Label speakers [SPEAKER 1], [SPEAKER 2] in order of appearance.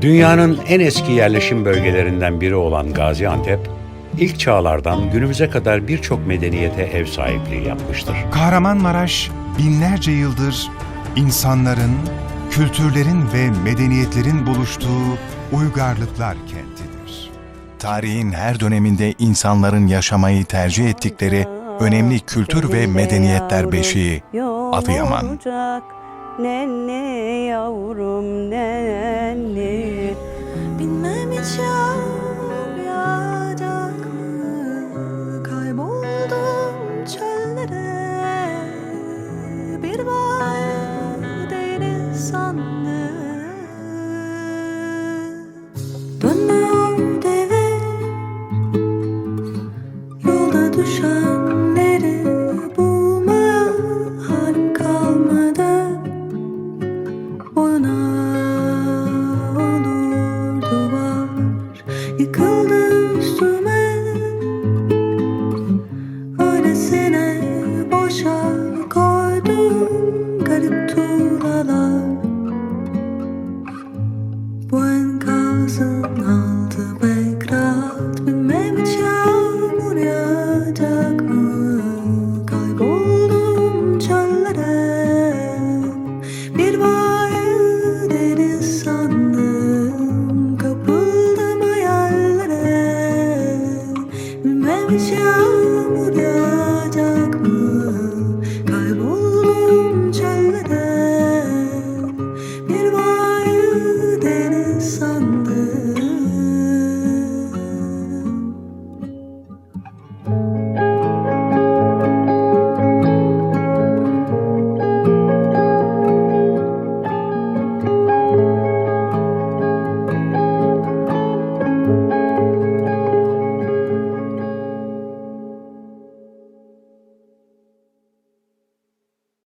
[SPEAKER 1] Dünyanın en eski yerleşim bölgelerinden biri olan Gaziantep, ilk çağlardan günümüze kadar birçok medeniyete ev sahipliği yapmıştır.
[SPEAKER 2] Kahramanmaraş binlerce yıldır insanların, kültürlerin ve medeniyetlerin buluştuğu uygarlıklar kentidir.
[SPEAKER 3] Tarihin her döneminde insanların yaşamayı tercih ettikleri önemli kültür ve medeniyetler beşiği Adıyaman.
[SPEAKER 4] Nenni yavrum nenni
[SPEAKER 5] Bilmem hiç kaldı Belgrad Bilmem hiç yağmur Kayboldum çöllere. Bir vahil deniz sandım Kapıldım hayallere. Bilmem